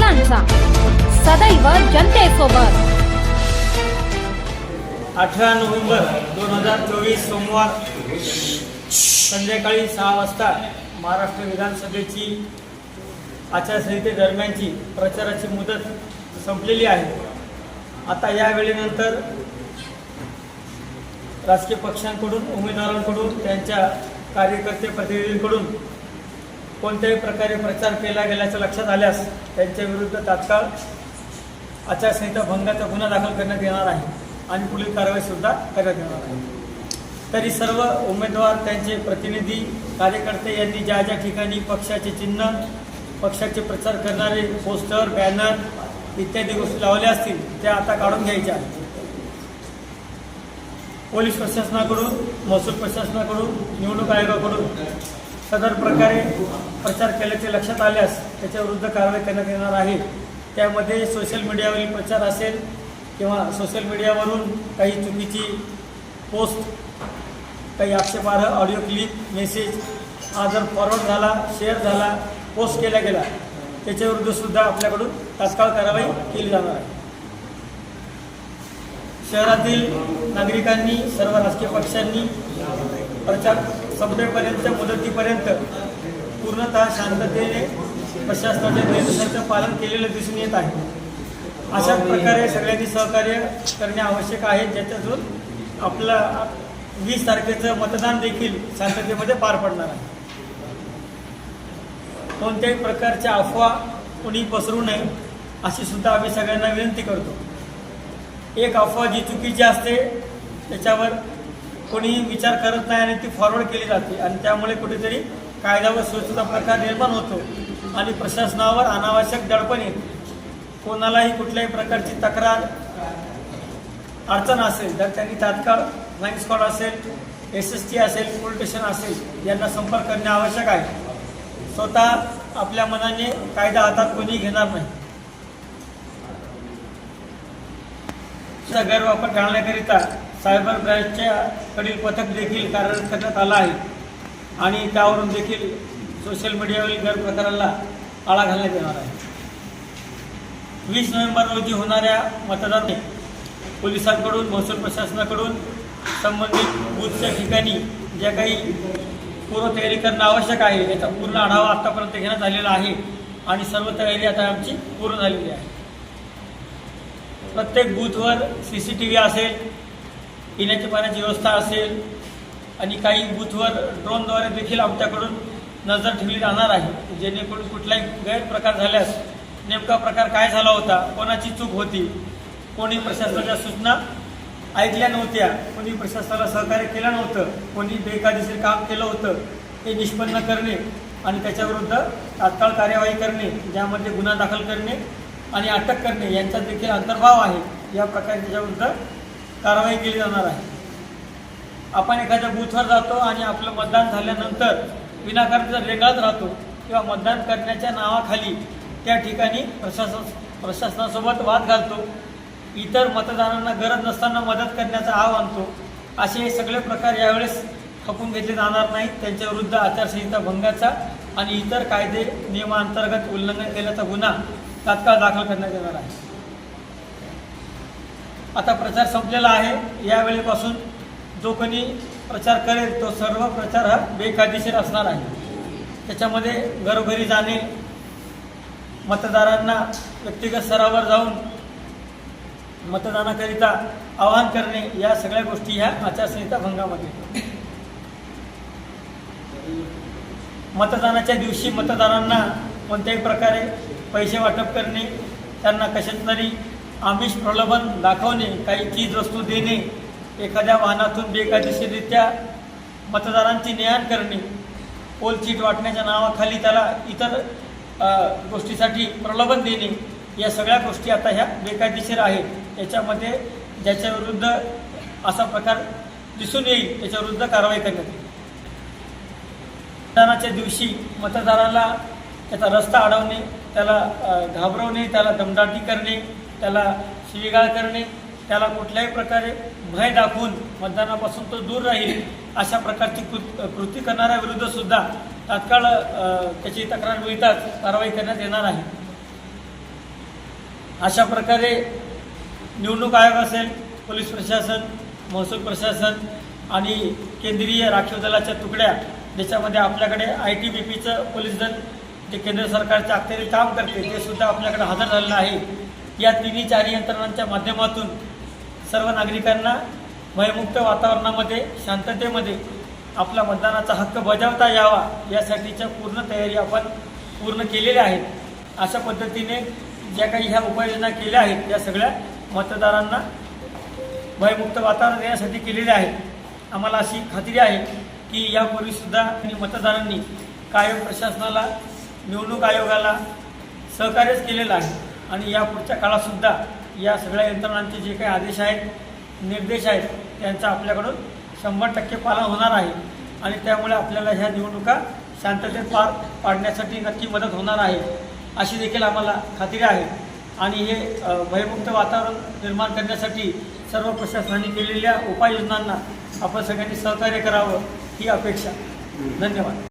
मुलांचा. सदैव जनतेसोबत. अठरा नोव्हेंबर दोन हजार चोवीस सोमवार संध्याकाळी सहा वाजता महाराष्ट्र विधानसभेची आचारसंहितेदरम्यानची प्रचाराची मुदत संपलेली आहे. आता या वेळेनंतर राजकीय पक्षांकडून उमेदवारांकडून त्यांच्या कार्यकर्ते प्रतिनिधींकडून कोणत्याही प्रकारे प्रचार केला गेल्याचं लक्षात आल्यास त्यांच्या विरुद्ध तात्काळ आचारसंहिता भंगाचा गुन्हा दाखल करण्यात येणार आहे आणि पुढील कारवाई सुद्धा करण्यात येणार आहे. तरी सर्व उमेदवार त्यांचे प्रतिनिधी कार्यकर्ते यांनी ज्या ज्या ठिकाणी पक्षाचे चिन्ह पक्षाचे प्रचार करणारे पोस्टर बॅनर इत्यादी गोष्टी लावल्या असतील त्या आता काढून घ्यायच्या पोलीस प्रशासनाकडून महसूल प्रशासनाकडून निवडणूक आयोगाकडून सदर प्रकारे प्रचार केल्याचे लक्षात आल्यास त्याच्याविरुद्ध कारवाई करण्यात येणार आहे. त्यामध्ये सोशल मीडियावरील प्रचार असेल किंवा सोशल मीडियावरून काही चुकीची पोस्ट काही आक्षेपार्ह ऑडिओ क्लिप मेसेज हा जर फॉरवर्ड झाला शेअर झाला पोस्ट केला गेला त्याच्याविरुद्धसुद्धा आपल्याकडून तात्काळ कारवाई केली जाणार आहे. शहरातील नागरिकांनी सर्व राजकीय पक्षांनी प्रचार संपेपर्यंत मुदतीपर्यंत पूर्णतः शांततेने प्रशासनाच्या निर्देशांचं पालन केलेलं दिसून येत आहे. अशाच प्रकारे सगळ्यांनी सहकार्य करणे आवश्यक आहे ज्याच्यातून आपलं वीस तारखेचं मतदान देखील शांततेमध्ये पार पडणार आहे. कोणत्याही प्रकारच्या अफवा कोणी पसरू नये अशी सुद्धा आम्ही सगळ्यांना विनंती करतो. एक अफवा जी चुकीची असते त्याच्यावर कोणी विचार करत नाही आणि ती फॉरवर्ड केली जाते. आणि त्यामुळे कुठेतरी कायदा व सुव्यवस्थेचा प्रकार निर्माण होतो. आणि प्रशासनावर अनावश्यक दडपण येते. कोणालाही कुठल्याही प्रकारची तक्रार अडचण असेल तर त्यांनी तात्काळ फ्लाईंग स्कॉड असेल एस एस टी असेल पोलीस स्टेशन असेल यांना संपर्क करणे आवश्यक आहे. स्वतः आपल्या मनाने कायदा हातात कोणी घेणार नाही. चा गैरवापर टाळण्याकरिता सायबर ब्रँचच्या कडील पथक देखील कार्यरत करण्यात आलं आहे. आणि त्यावरून देखील सोशल मीडियावरील गैरप्रकाराला आळा घालण्यात येणार आहे. वीस नोव्हेंबर रोजी होणाऱ्या मतदानाने पोलिसांकडून महसूल प्रशासनाकडून संबंधित बूथच्या ठिकाणी ज्या काही पूर्वतयारी करणं आवश्यक आहे याचा पूर्ण आढावा आत्तापर्यंत घेण्यात आलेला आहे आणि सर्व तयारी आता आमची पूर्ण झालेली आहे. प्रत्येक बूथवर सी सी टी व्ही असेल पिण्याच्या पाण्याची व्यवस्था असेल आणि काही बूथवर ड्रोनद्वारे देखील आमच्याकडून नजर ठेवली जाणार आहे जेणेकरून कुठलाही गैरप्रकार झाल्यास नेमका प्रकार काय झाला होता कोणाची चूक होती कोणी प्रशासनाच्या सूचना ऐकल्या नव्हत्या कोणी प्रशासनाला सहकार्य केलं नव्हतं कोणी बेकायदेशीर काम केलं होतं हे निष्पन्न करणे आणि त्याच्याविरुद्ध तात्काळ कार्यवाही करणे ज्यामध्ये गुन्हा दाखल करणे आणि अटक करणे यांच्यात देखील अंतर्भाव आहे. या प्रकारे त्याच्याविरुद्ध कारवाई केली जाणार आहे. आपण एखाद्या बूथवर जातो आणि आपलं मतदान झाल्यानंतर विनाकारण जर रेंगाळत राहतो किंवा मतदान करण्याच्या नावाखाली त्या ठिकाणी प्रशासन प्रशासनासोबत वाद घालतो. इतर मतदारांना गरज नसताना मदत करण्याचा आव आणतो असे हे सगळे प्रकार यावेळेस खपून घेतले जाणार नाहीत. त्यांच्याविरुद्ध आचारसंहिता भंगाचा आणि इतर कायदे नियमांतर्गत उल्लंघन केल्याचा गुन्हा तात्काळ दाखल करण्यात येणार आहे. आता प्रचार संपलेला आहे. यावेळेपासून जो कोणी प्रचार करेल तो सर्व प्रचार हा बेकायदेशीर असणार आहे. त्याच्यामध्ये घरोघरी जाणे मतदारांना व्यक्तिगत स्तरावर जाऊन मतदानाकरिता आवाहन करणे या सगळ्या गोष्टी ह्या आचारसंहिता भंगामध्ये. मतदानाच्या दिवशी मतदारांना कोणत्याही प्रकारे पैसे वाटप करणे त्यांना कशात तरी आमिष प्रलोभन दाखवणे काही चीज वस्तू देणे एखाद्या वाहनातून बेकायदेशीररित्या मतदारांची नेहाण करणे पोलचीट वाटण्याच्या नावाखाली त्याला इतर गोष्टीसाठी प्रलोभन देणे या सगळ्या गोष्टी आता ह्या बेकायदेशीर आहेत. याच्यामध्ये ज्याच्या विरुद्ध असा प्रकार दिसून येईल त्याच्याविरुद्ध कारवाई करण्यात येईल. मतदानाच्या दिवशी मतदाराला त्याचा रस्ता अडवणे त्याला घाबरवणे त्याला दमदाटी करणे त्याला शिवीगाळ करणे त्याला कुठल्याही प्रकारे भय दाखवून मतदानापासून तो दूर राहील अशा प्रकारची कृत कृती करणाऱ्याविरुद्धसुद्धा सुद्धा तात्काळ त्याची तक्रार मिळताच कारवाई करण्यात येणार आहे. अशा प्रकारे निवडणूक आयोग असेल पोलीस प्रशासन महसूल प्रशासन आणि केंद्रीय राखीव दलाच्या तुकड्या ज्याच्यामध्ये आपल्याकडे आय टी बी पीचं पोलीस दल जे केंद्र सरकारच्या अखत्यारीत काम करते ते सुद्धा आपल्याकडे हजर झालेलं आहे. या तिन्ही चारही यंत्रणांच्या माध्यमातून सर्व नागरिकांना भयमुक्त वातावरणामध्ये शांततेमध्ये आपला मतदानाचा हक्क बजावता यावा यासाठीच्या पूर्ण तयारी आपण पूर्ण केलेल्या आहेत. अशा पद्धतीने ज्या काही ह्या उपाययोजना केल्या आहेत या सगळ्या मतदारांना भयमुक्त वातावरण देण्यासाठी केलेले आहेत. आम्हाला अशी खात्री आहे की यापूर्वीसुद्धा मतदारांनी कायम प्रशासनाला निवडणूक आयोगाला सहकार्यच केलेलं आहे. आणि या पुढच्या काळातसुद्धा या सगळ्या यंत्रणांचे जे काही आदेश आहेत निर्देश आहेत त्यांचा आपल्याकडून शंभर टक्के पालन होणार आहे. आणि त्यामुळे आपल्याला ह्या निवडणुका शांततेत पार पाडण्यासाठी नक्की मदत होणार आहे अशी देखील आम्हाला खात्री आहे. आणि हे भयमुक्त वातावरण निर्माण करण्यासाठी सर्व प्रशासनाने केलेल्या उपाययोजनांना आपण सगळ्यांनी सहकार्य करावं ही अपेक्षा. धन्यवाद.